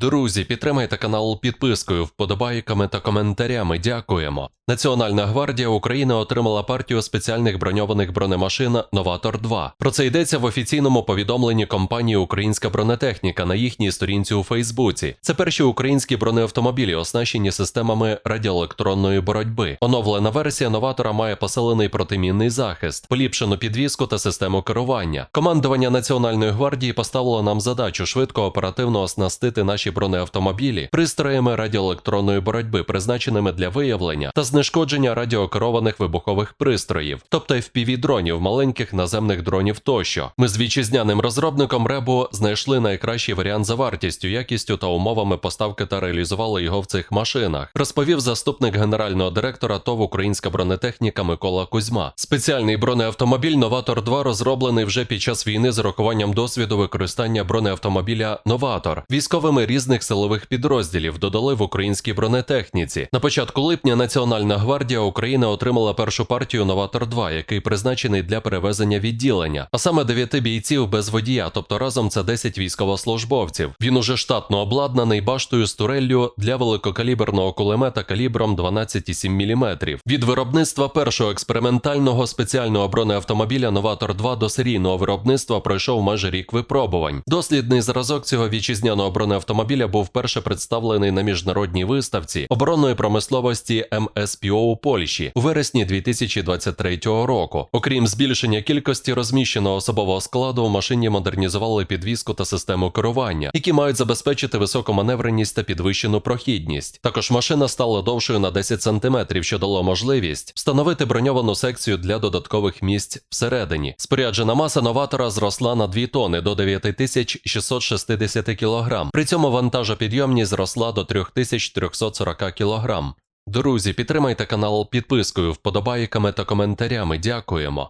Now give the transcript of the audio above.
Друзі, підтримайте канал підпискою, вподобайками та коментарями. Дякуємо. Національна гвардія України отримала партію спеціальних броньованих бронемашин Новатор 2. Про це йдеться в офіційному повідомленні компанії Українська бронетехніка на їхній сторінці у Фейсбуці. Це перші українські бронеавтомобілі, оснащені системами радіоелектронної боротьби. Оновлена версія новатора має посилений протимінний захист, поліпшену підвізку та систему керування. Командування Національної гвардії поставило нам задачу швидко оперативно оснастити наші бронеавтомобілі пристроями радіоелектронної боротьби, призначеними для виявлення та знешкодження радіокерованих вибухових пристроїв, тобто FPV-дронів, маленьких наземних дронів тощо. Ми з вітчизняним розробником Ребо знайшли найкращий варіант за вартістю, якістю та умовами поставки та реалізували його в цих машинах. Розповів заступник генерального директора ТОВ Українська бронетехніка Микола Кузьма. Спеціальний бронеавтомобіль Новатор 2 розроблений вже під час війни з урахуванням досвіду використання бронеавтомобіля Новатор військовими різних силових підрозділів додали в українській бронетехніці. На початку липня Національна гвардія України отримала першу партію Новатор 2, який призначений для перевезення відділення, а саме 9 бійців без водія, тобто разом це 10 військовослужбовців. Він уже штатно обладнаний баштою з туреллю для великокаліберного кулемета калібром 12,7 мм. Від виробництва першого експериментального спеціального бронеавтомобіля Новатор 2 до серійного виробництва пройшов майже рік випробувань. Дослідний зразок цього вітчизняного бронеавтомобіля був вперше представлений на міжнародній виставці оборонної промисловості МСПО у Польщі у вересні 2023 року. Окрім збільшення кількості розміщеного особового складу, в машині модернізували підвізку та систему керування, які мають забезпечити високу маневреність та підвищену прохідність. Також машина стала довшою на 10 см, що дало можливість встановити броньовану секцію для додаткових місць всередині. Споряджена маса новатора зросла на 2 тони до 9660 кг. При цьому вантажопідйомність зросла до 3340 кг. Друзі, підтримайте канал підпискою, вподобайками та коментарями. Дякуємо.